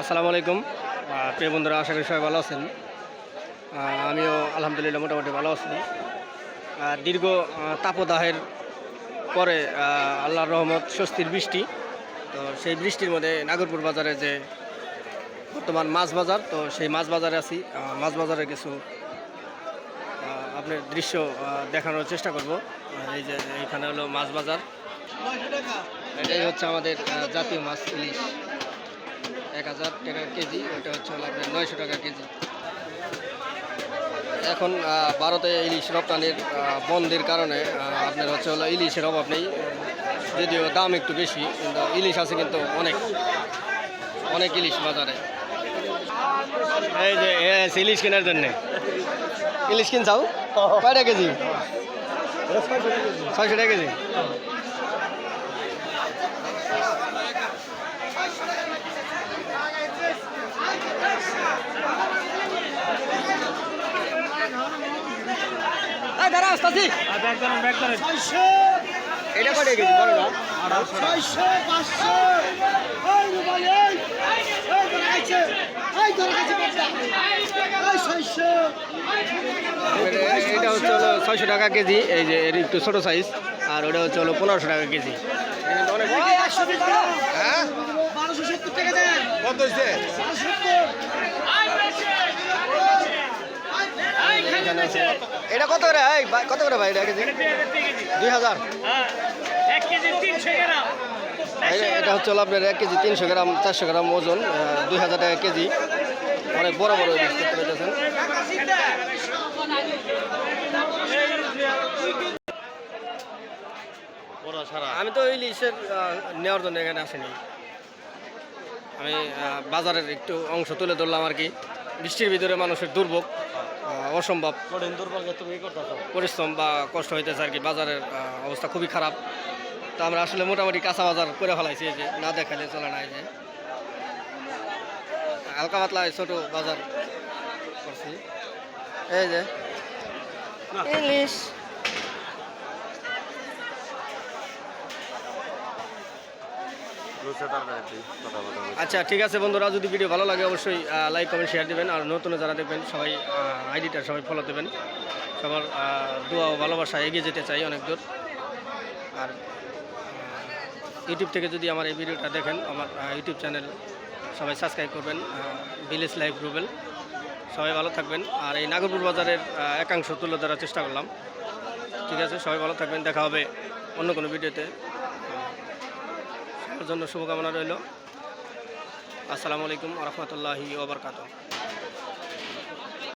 আসসালামু আলাইকুম। প্রিয় বন্ধুরা, আশা করি সবাই ভালো আছেন। আমিও আলহামদুলিল্লাহ মোটামুটি ভালো আছি। দীর্ঘ তাপদাহের পরে আল্লাহর রহমত, স্বস্তির বৃষ্টি। তো সেই বৃষ্টির মধ্যে নাগরপুর বাজারে যে বর্তমান মাছ বাজার, তো সেই মাছ বাজারে আছি। মাছ বাজারে কিছু আপনার দৃশ্য দেখানোর চেষ্টা করব। এই যে এইখানে হলো মাছ বাজার। এটাই হচ্ছে আমাদের জাতীয় মাছ ইলিশ। এক হাজার টাকা কেজি ওটা হচ্ছে হলো আপনার নয়শো টাকা কেজি। এখন ভারতে ইলিশ রপ্তানির বন্ধের কারণে আপনার হচ্ছে হলো ইলিশের অভাব নেই যদিও দাম একটু বেশি কিন্তু ইলিশ আছে কিন্তু অনেক অনেক ইলিশ বাজারে। এই যে ইলিশ কেনার জন্য। ইলিশ কিনছাও? কয়টা কেজি। ছয়শো টাকা কেজি এই দাঁড়া আসতেছি এটা কয়টা কেজি বড়টা ছয়শো পাঁচশো ওই রুমাল এই এই ধরে গেছে এই ধরে গেছে বাচ্চা। এই ছয়শো। এটা হচ্ছে হলো ছয়শো টাকা কেজি এই যে এর একটু ছোটো সাইজ আর ওটা হচ্ছে হলো পনেরোশো টাকা কেজি। হ্যাঁ? কত হচ্ছে এখানে আছে। এটা কত করে? এই ভাই, কত করে ভাই এটা কেজি? দুই হাজার। এই- এটা হচ্ছে হলো আপনার এক কেজি তিনশো গ্রাম চারশো গ্রাম ওজন দুই হাজার টাকা কেজি। অনেক বড় বড় ইলিশ আমি তো ইলিশের নেওয়ার জন্য এখানে আসিনি। আমি বাজারের একটু অংশ তুলে ধরলাম আর কি। বৃষ্টির ভিতরে মানুষের দুর্ভোগ। অসম্ভব। পরিশ্রম বা কষ্ট হইতেছে আর কি বাজারের অবস্থা খুবই খারাপ। তো আমরা আসলে মোটামুটি কাঁচা বাজার করে ফেলাইছি এই যে না দেখালে চলে না এই যে। হালকা পাতলা ছোটো ছোট বাজার করছি। এই যে। ইংলিশ। আচ্ছা ঠিক আছে বন্ধুরা, যদি ভিডিও ভালো লাগে অবশ্যই লাইক কমেন্ট শেয়ার দেবেন। আর নতুন যারা দেখবেন, সবাই আইডিটা সবাই ফলো দেবেন সবার দোয়া ও ভালোবাসা এগিয়ে যেতে চাই অনেক দূর। আর ইউটিউব থেকে যদি আমার এই ভিডিওটা দেখেন, আমার ইউটিউব চ্যানেল সবাই সাবস্ক্রাইব করবেন ভিলেজ লাইফ রুবেল সবাই ভালো থাকবেন। আর এই নাগরপুর বাজারের একাংশ তুলে ধরার চেষ্টা করলাম। ঠিক আছে, সবাই ভালো থাকবেন। দেখা হবে অন্য কোনো ভিডিওতে। জন্য শুভকামনা রইল। আসসালামু আলাইকুম রহমতুল্লাহি ওবরকাত